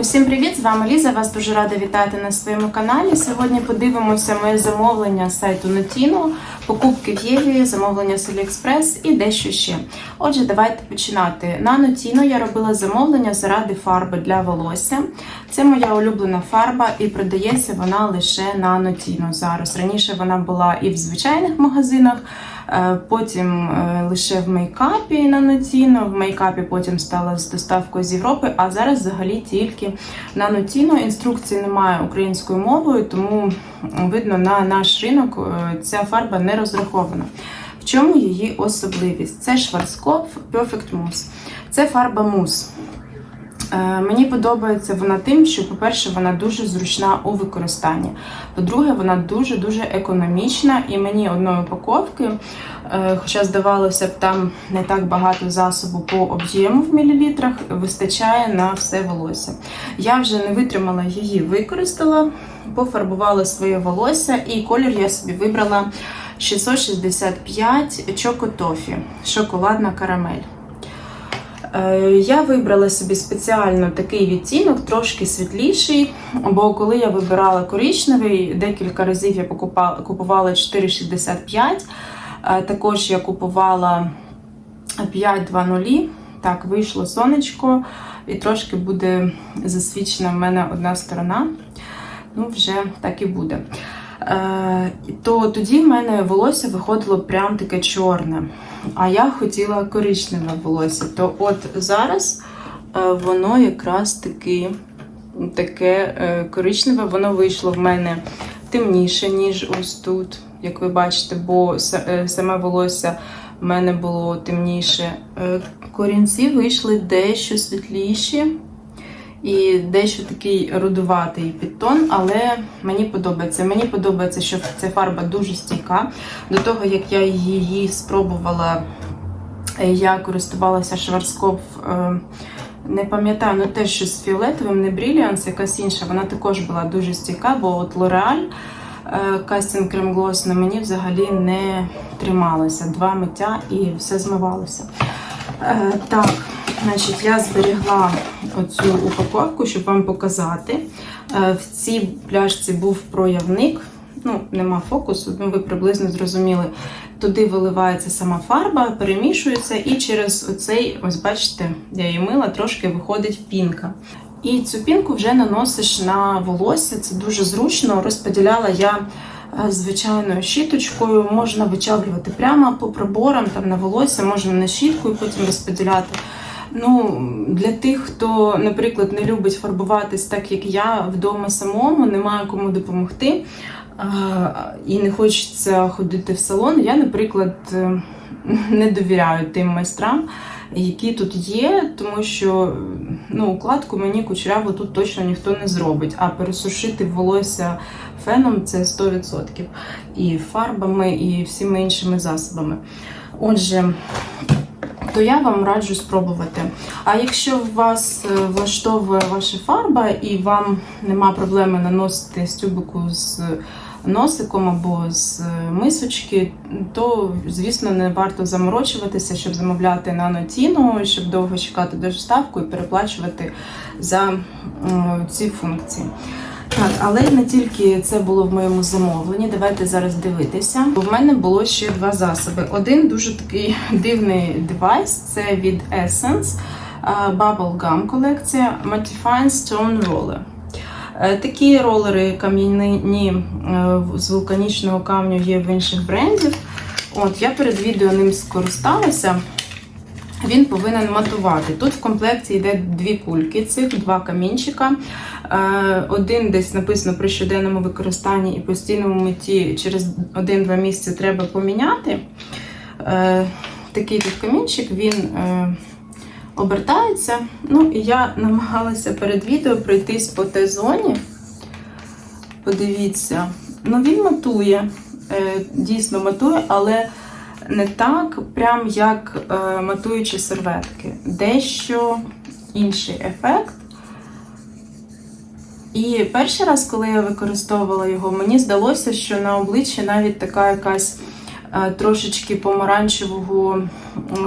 Всім привіт! З вами Ліза. Вас дуже рада вітати на своєму каналі. Сьогодні подивимося моє замовлення з сайту Notino, покупки в Єві, замовлення з AliExpress і дещо ще. Отже, давайте починати. На Notino я робила замовлення заради фарби для волосся. Це моя улюблена фарба, і продається вона лише на Notino зараз. Раніше вона була і в звичайних магазинах. Е, Потім е, лише в мейкапі на Notino, в мейкапі потім стала з доставкою з Європи, а зараз взагалі тільки на Notino. Інструкції немає українською мовою, тому видно на наш ринок е, ця фарба не розрахована. В чому її особливість? Це Schwarzkopf Perfect Mousse. Це фарба мус. Е, Мені подобається вона тим, що, по-перше, вона дуже зручна у використанні. По-друге, вона дуже-дуже економічна, і мені одної упаковки, е, хоча здавалося б, там не так багато засобу по об'єму в мілілітрах, вистачає на все волосся. Я вже не витримала її, використала, пофарбувала своє волосся, і колір я собі вибрала 665 Чокотофі, шоколадна карамель. Е, Я вибрала собі спеціально такий відтінок, трошки світліший, бо коли я вибирала коричневий, декілька разів я купувала 4,65. Е, Також я купувала 5,20. Так, вийшло сонечко, і трошки буде засвічена в мене одна сторона. Ну, вже так і буде. Е, то тоді в мене волосся виходило прям таке чорне. А я хотіла коричневе волосся. То от зараз е, воно якраз таки таке е, коричневе, воно вийшло в мене темніше, ніж ось тут, як ви бачите, бо саме волосся в мене було темніше. Корінці вийшли дещо світліші і дещо такий рудуватий підтон, але мені подобається. Мені подобається, що ця фарба дуже стійка. До того, як я її спробувала, е, я користувалася Шварцкопф. е, Не пам'ятаю, ну те, що з фіолетовим, не Brilliance, якась інша, вона також була дуже стійка, бо от L'Oreal Кастінг Крем Глос на мені взагалі не трималося. Два миття і все змивалося. Е, Так, значить, я зберігла оцю упаковку, щоб вам показати. Е, В цій пляшці був проявник. Ну, нема фокусу, ну ви приблизно зрозуміли. Туди виливається сама фарба, перемішується, і через оцей, ось бачите, я її мила, трошки виходить пінка. І цю пінку вже наносиш на волосся, це дуже зручно. Розподіляла я е, звичайною щіточкою, можна вичавлювати прямо по проборам там на волосся, можна на щітку і потім розподіляти. Ну, для тих, хто, наприклад, не любить фарбуватись так, як я вдома самому, немає кому допомогти і не хочеться ходити в салон. Я, наприклад, е, не довіряю тим майстрам, які тут є, тому що ну, укладку мені кучеряву тут точно ніхто не зробить. А пересушити волосся феном це 100%. І фарбами, і всіми іншими засобами. Отже, то я вам раджу спробувати. А якщо вас е, влаштовує ваша фарба і вам нема проблеми наносити з тюбику з носиком або з мисочки, то, звісно, не варто заморочуватися, щоб замовляти на нотіну, щоб довго чекати доставку і переплачувати за ці функції. Так, але не тільки це було в моєму замовленні. Давайте зараз дивитися. В мене було ще два засоби. Один дуже такий дивний девайс це від Essence Bubble Gum колекція Mattifying Stone Roller. Е, Такі ролери кам'яні е, з вулканічного камню є в інших брендів. От я перед відео ним скористалася. Він повинен матувати. Тут в комплекті йде дві кульки, цих два камінчика. Е, Один десь написано при щоденному використанні і постійному митті через 1-2 місяці треба поміняти. Е, Такий тут камінчик, він е, обертається. Ну, і я намагалася перед відео пройтись по Т-зоні. Подивіться, ну він матує, дійсно матує, але не так, прям як е, матуючі серветки. Дещо інший ефект. І перший раз, коли я використовувала його, мені здалося, що на обличчі навіть така якась е, трошечки помаранчевого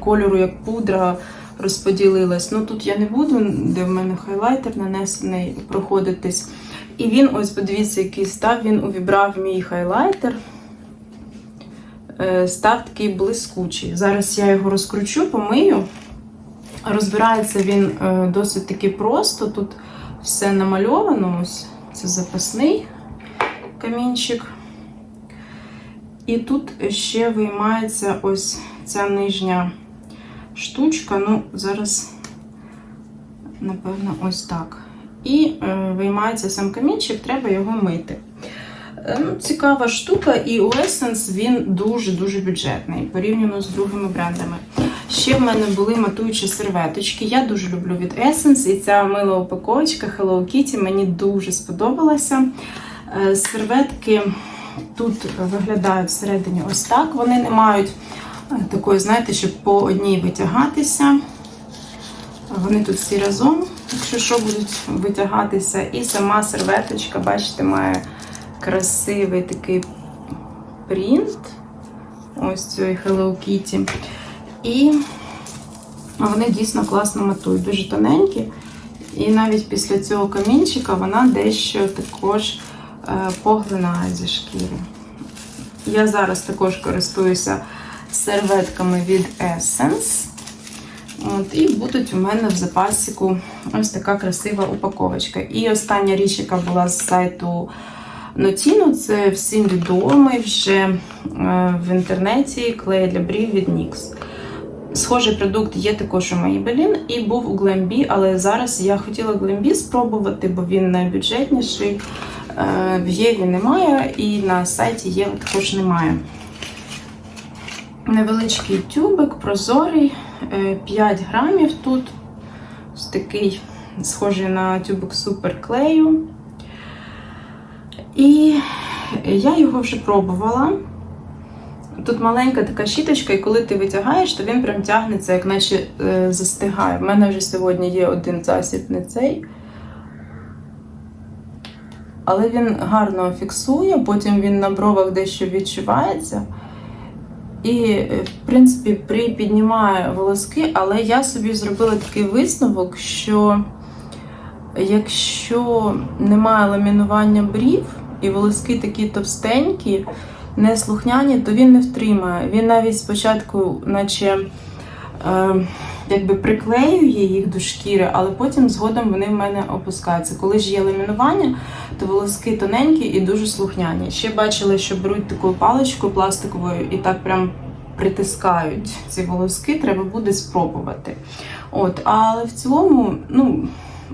кольору, як пудра, розподілилась. Ну тут я не буду, де в мене хайлайтер нанесений, проходитись. І він, ось подивіться, який став, він увібрав мій хайлайтер. Е, Став такий блискучий. Зараз я його розкручу, помию. Розбирається він е, досить таки просто. Тут все намальовано. Ось це запасний камінчик. І тут ще виймається ось ця нижня штучка. Ну, зараз, напевно, ось так. І е, виймається сам камінчик, треба його мити. Е, ну, цікава штука, і у Essence він дуже-дуже бюджетний порівняно з другими брендами. Ще в мене були матуючі серветочки. Я дуже люблю від Essence, і ця мила упаковочка Hello Kitty мені дуже сподобалася. Е, Серветки тут виглядають всередині ось так. Вони не мають е, такої, знаєте, щоб по одній витягатися. Вони тут всі разом, якщо що, будуть витягатися. І сама серветочка, бачите, має красивий такий принт. Ось цієї Hello Kitty. І вони дійсно класно матують, дуже тоненькі. І навіть після цього камінчика вона дещо також е, поглинає зі шкіри. Я зараз також користуюся серветками від Essence. От, і будуть у мене в запасіку ось така красива упаковочка. І остання річ, яка була з сайту Notino, це всім відомий вже е, в інтернеті клей для брів від NYX. Схожий продукт є також у Maybelline і був у Glambi, але зараз я хотіла Glambi спробувати, бо він найбюджетніший. Е, В Єві немає, і на сайті Єви також немає. Невеличкий тюбик, прозорий, е, 5 грамів тут. Такий схожий на тюбик суперклею. І я його вже пробувала. Тут маленька така щіточка, і коли ти витягаєш, то він прям тягнеться, як наче е, застигає. У мене вже сьогодні є один засіб, не цей. Але він гарно фіксує, потім він на бровах дещо відчувається. І, е, в принципі, припіднімає волоски, але я собі зробила такий висновок, що якщо немає ламінування брів і волоски такі товстенькі, неслухняні, то він не втримає. Він навіть спочатку, наче е, якби приклеює їх до шкіри, але потім згодом вони в мене опускаються. Коли ж є ламінування, то волоски тоненькі і дуже слухняні. Ще бачила, що беруть таку паличку пластиковою і так прям притискають ці волоски, треба буде спробувати. От, але в цілому, ну.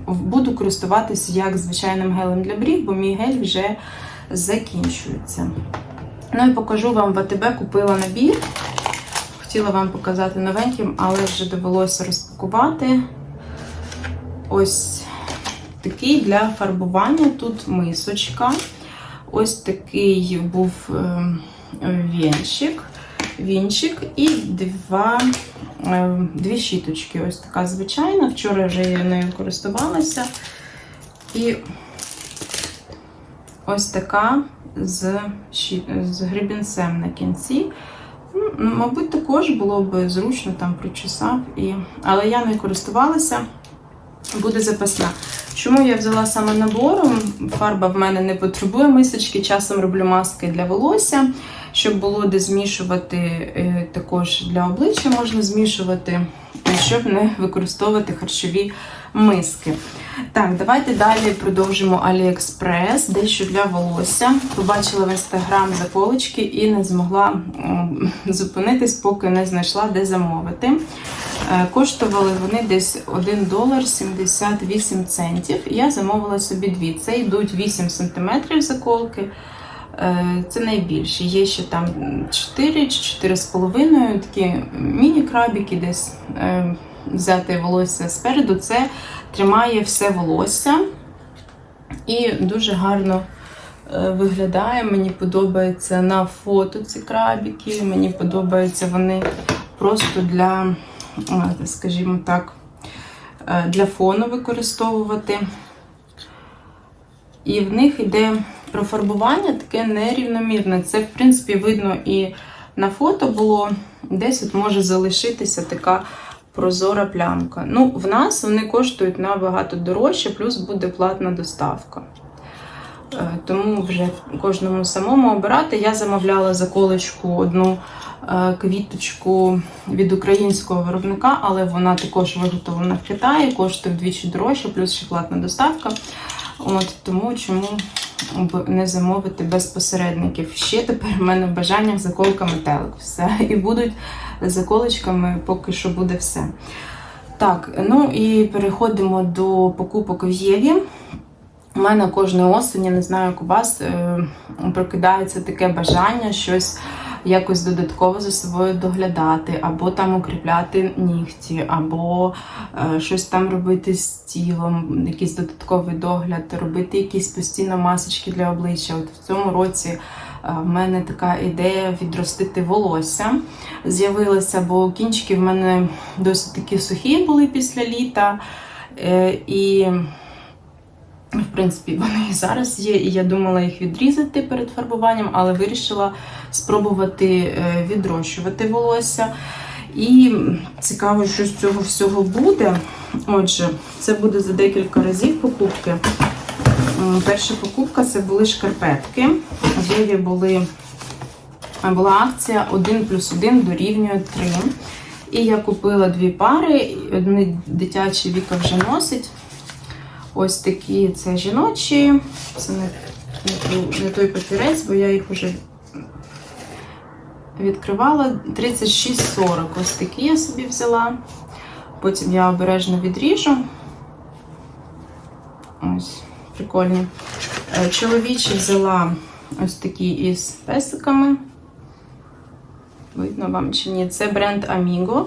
Буду користуватися як звичайним гелем для брів, бо мій гель вже закінчується. Ну і покажу вам в АТБ, купила набір. Хотіла вам показати новеньким, але вже довелося розпакувати. Ось такий для фарбування. Тут мисочка. Ось такий був вінчик, вінчик і два, е, дві щіточки. Ось така звичайна. Вчора вже я нею користувалася. І ось така з, з гребінцем на кінці. Ну, Мабуть, також було б зручно там причесав, і... але я не користувалася, буде запасна. Чому я взяла саме набором? Фарба в мене не потребує мисочки, часом роблю маски для волосся, щоб було де змішувати е, також для обличчя можна змішувати, щоб не використовувати харчові миски. Так, давайте далі продовжимо AliExpress, дещо для волосся. Побачила в інстаграм заколочки і не змогла зупинитись, поки не знайшла, де замовити. Е, коштували вони десь 1 долар 78 центів. Я замовила собі дві. Це йдуть 8 см заколки. Е, це найбільші. Є ще там 4 чи 4,5 такі міні-крабіки десь е, взяти волосся спереду. Це тримає все волосся і дуже гарно виглядає. Мені подобається на фото ці крабіки. Мені подобаються вони просто для скажімо так, е, для фону використовувати. І в них йде профарбування таке нерівномірне. Це, в принципі, видно і на фото було. Десь от може залишитися така прозора плямка. Ну, в нас вони коштують набагато дорожче, плюс буде платна доставка. Е, Тому вже кожному самому обирати. Я замовляла заколочку одну е, квіточку від українського виробника, але вона також виготовлена в Китаї, коштує вдвічі дорожче, плюс ще платна доставка. От тому чому не замовити без посередників. Ще тепер в мене в бажаннях заколка метелик. Все. І будуть заколочками, поки що буде все. Так, ну і переходимо до покупок в Єві. У мене кожної осені, не знаю, як у вас, е, прокидається таке бажання щось якось додатково за собою доглядати, або там укріпляти нігті, або е, щось там робити з тілом, якийсь додатковий догляд, робити якісь постійно масочки для обличчя. От в цьому році е, в мене така ідея відростити волосся з'явилася, бо кінчики в мене досить такі сухі були після літа. Е, І в принципі, вони і зараз є, і я думала їх відрізати перед фарбуванням, але вирішила спробувати е, відрощувати волосся. І цікаво, що з цього всього буде. Отже, це буде за декілька разів покупки. Перша покупка це були шкарпетки. В Єві були, була акція 1 плюс 1 дорівнює 3. І я купила дві пари, одні дитячі Віка вже носить. Ось такі це жіночі. Це не, не, не той папірець, бо я їх вже відкривала. 36,40. Ось такі я собі взяла. Потім я обережно відріжу. Ось, прикольні. Е, Чоловічі взяла ось такі із песиками. Видно вам чи ні, це бренд Amigo.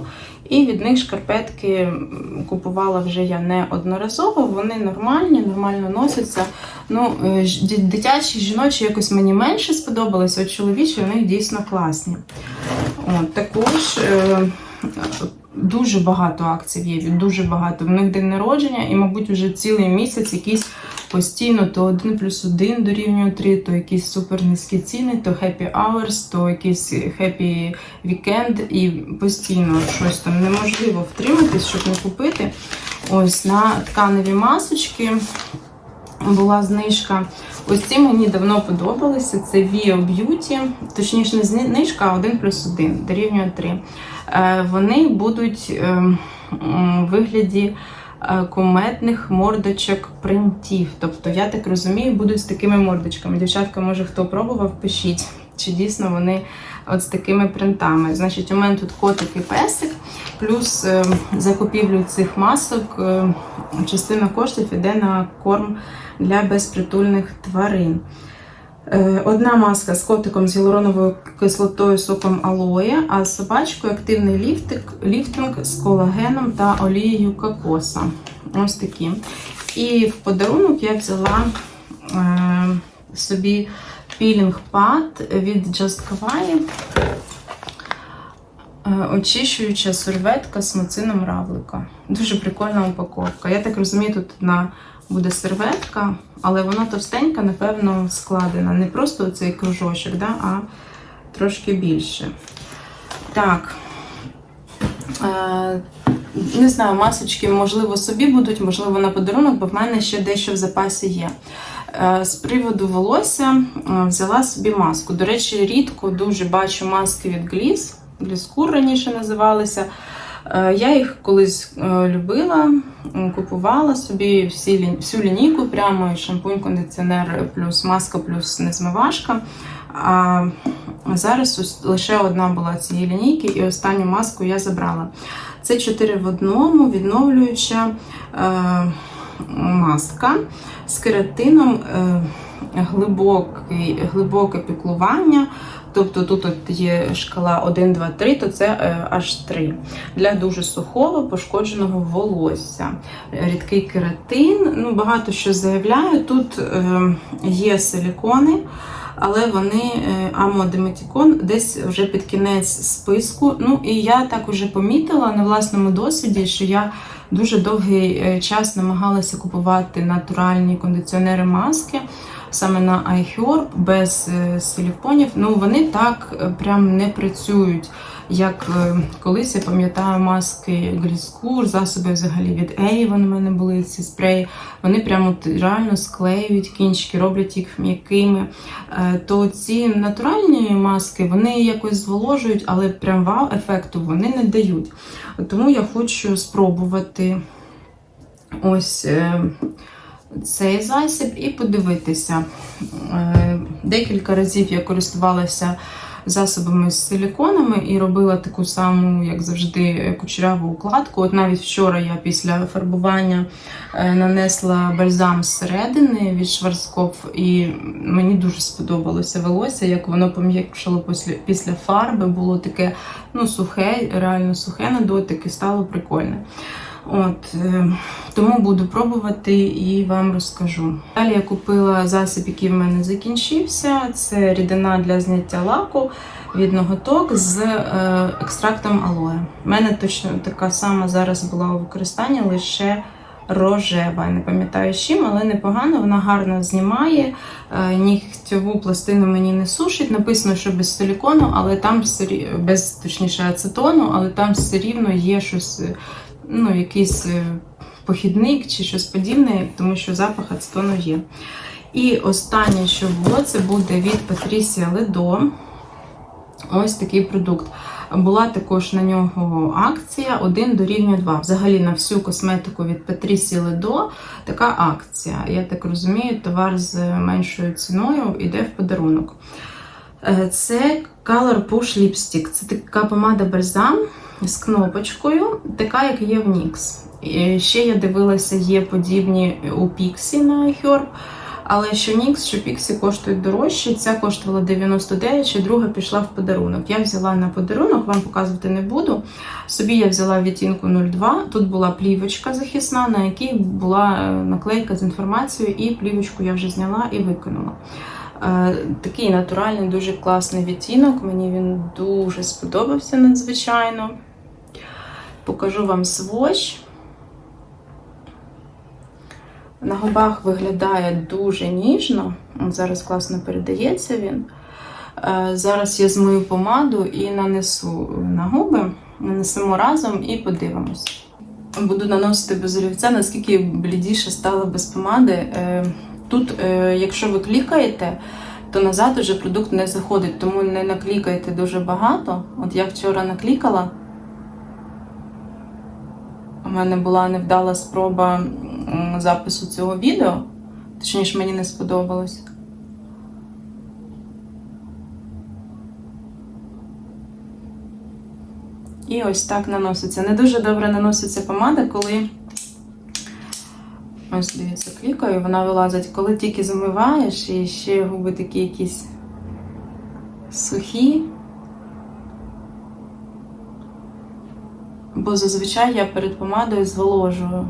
І від них шкарпетки купувала вже я не одноразово. Вони нормальні, нормально носяться. Ну, е, дитячі, жіночі якось мені менше сподобалися, а чоловічі них дійсно класні. От, також е, дуже багато акцій є, дуже багато. В них день народження, і, мабуть, вже цілий місяць якісь постійно то 1 плюс 1 дорівнює 3, то якісь супер низькі ціни, то happy hours, то якийсь happy weekend, і постійно щось там неможливо втриматись, щоб не купити. Ось на тканеві масочки була знижка. Ось ці мені давно подобалися. Це Vio Beauty, точніше, не знижка, а 1 плюс 1, дорівнює 3. Е, Вони будуть в вигляді е, куметних мордочок принтів. Тобто, я так розумію, будуть з такими мордочками. Дівчатка, може, хто пробував, пишіть, чи дійсно вони от з такими принтами. Значить, у мене тут котик і песик, плюс е, за цих масок е, частина коштів іде на корм для безпритульних тварин. Е, Одна маска з котиком з гіалуроновою кислотою соком алоє, а з собачкою активний ліфтик, ліфтинг з колагеном та олією кокоса. Ось такі. І в подарунок я взяла е, собі пілінг пад від Just Kawaii. Е, Очищуюча серветка з муцином равлика. Дуже прикольна упаковка. Я так розумію, тут одна буде серветка, але вона товстенька, напевно, складена. Не просто цей кружочок, да, а трошки більше. Так. Е, не знаю, масочки, можливо, собі будуть, можливо, на подарунок, бо в мене ще дещо в запасі є. Е, З приводу волосся е, взяла собі маску. До речі, рідко дуже бачу маски від Gliss. Гліскур раніше називалися. Е, Я їх колись е, любила, купувала собі всі, всю лінійку, прямо і шампунь, кондиціонер, плюс маска, плюс незмивашка. А зараз лише одна була цієї лінійки, і останню маску я забрала. Це 4 в одному, відновлююча е, маска з кератином, е, глибокий, глибоке піклування. Тобто тут от є шкала 1, 2, 3, то це е, аж 3. Для дуже сухого пошкодженого волосся. Рідкий кератин, ну багато що заявляю. Тут е, є силікони, але вони е, амодематікон десь вже під кінець списку. Ну і я так уже помітила на власному досвіді, що я дуже довгий час намагалася купувати натуральні кондиціонери маски саме на iHerb, без е, силіконів, ну вони так е, прям не працюють. Як е, колись я пам'ятаю маски Гліскур, засоби взагалі від Avon у мене були ці спреї. Вони прямо реально склеюють кінчики, роблять їх м'якими. То ці натуральні маски вони якось зволожують, але прям вау ефекту вони не дають. Тому я хочу спробувати ось цей засіб і подивитися. Е, Декілька разів я користувалася засобами з силіконами і робила таку саму, як завжди, кучеряву укладку. От навіть вчора я після фарбування е, нанесла бальзам зсередини від Шварцкопф, і мені дуже сподобалося волосся, як воно пом'якшало після, після фарби, було таке ну, сухе, реально сухе на дотик і стало прикольне. От, е, тому буду пробувати і вам розкажу. Далі я купила засіб, який в мене закінчився. Це рідина для зняття лаку від ноготок з е, екстрактом алоє. У мене точно така сама зараз була у використанні, лише рожева. Не пам'ятаю з чим, але непогано, вона гарно знімає. Е, нігтьову пластину мені не сушить. Написано, що без силікону, але там без точніше ацетону, але там все рівно є щось, ну, якийсь е, похідник чи щось подібне, тому що запах ацетону є. І останнє, що було, це буде від Patricia Ledo. Ось такий продукт. Була також на нього акція 1 до рівня 2. Взагалі на всю косметику від Patricia Ledo така акція. Я так розумію, товар з меншою ціною йде в подарунок. Е, Це Color Push Lipstick. Це така помада бальзам з кнопочкою, така, як є в NYX. Ще я дивилася, є подібні у Pixie на Herb. Але що NYX, що Pixie коштують дорожче. Ця коштувала 99, ще друга пішла в подарунок. Я взяла на подарунок, вам показувати не буду. Собі я взяла відтінку 02. Тут була плівочка захисна, на якій була е, наклейка з інформацією, і плівочку я вже зняла і викинула. Е, Такий натуральний, дуже класний відтінок. Мені він дуже сподобався надзвичайно. Покажу вам сводч. На губах виглядає дуже ніжно. Зараз класно передається він. Е, Зараз я змию помаду і нанесу на губи. Нанесемо разом і подивимось. Буду наносити без олівця, наскільки блідіше стало без помади. Е, Тут, е, якщо ви клікаєте, то назад уже продукт не заходить, тому не наклікайте дуже багато. От я вчора наклікала. У мене була невдала спроба запису цього відео. Точніше, мені не сподобалось. І ось так наноситься. Не дуже добре наноситься помада, коли. Ось дивіться, клікаю, вона вилазить. Коли тільки замиваєш, і ще губи такі якісь сухі. Бо зазвичай я перед помадою зволожую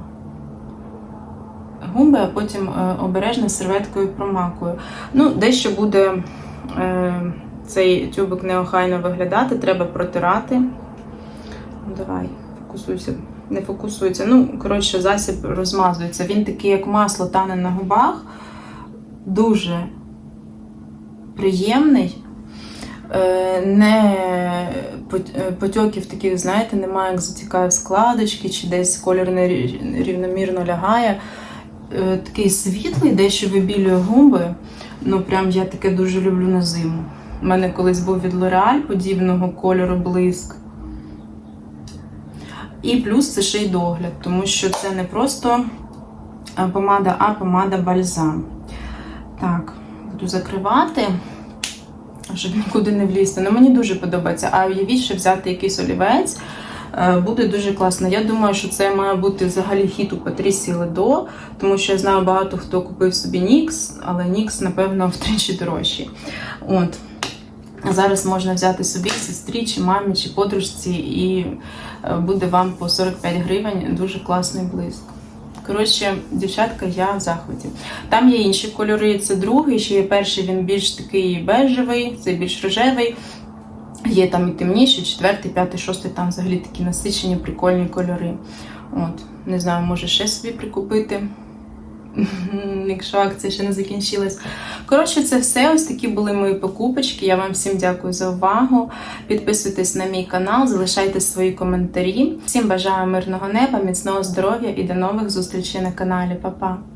губи, а потім е, обережно серветкою промакую. Ну, дещо буде е, цей тюбик неохайно виглядати, треба протирати. Давай, фокусуйся. Не фокусується. Ну, коротше, засіб розмазується. Він такий, як масло, тане на губах. Дуже приємний. Е, Не е, потьоків таких, знаєте, немає, як затікає в складочки, чи десь колір нерівномірно лягає. Е, Такий світлий, дещо вибілює губи. Ну, прям я таке дуже люблю на зиму. У мене колись був від L'Oreal подібного кольору блиск. І плюс це ще й догляд, тому що це не просто помада, а помада бальзам. Так, буду закривати, щоб нікуди не влізти. Ну, мені дуже подобається. А уявіть, що взяти якийсь олівець. е, Буде дуже класно. Я думаю, що це має бути взагалі хіт у Патрісі Ледо, тому що я знаю багато хто купив собі Нікс, але Нікс, напевно, втричі дорожчий. От. Зараз можна взяти собі сестрі, чи мамі, чи подружці, і е, буде вам по 45 гривень дуже класний блиск. Коротше, дівчатка, я в захваті. Там є інші кольори, це другий, ще є перший, він більш такий бежевий, це більш рожевий. Є там і темніші, четвертий, п'ятий, шостий, там взагалі такі насичені, прикольні кольори. От, не знаю, може ще собі прикупити. Якщо акція ще не закінчилась. Коротше, це все. Ось такі були мої покупочки. Я вам всім дякую за увагу. Підписуйтесь на мій канал, залишайте свої коментарі. Всім бажаю мирного неба, міцного здоров'я і до нових зустрічей на каналі. Па-па!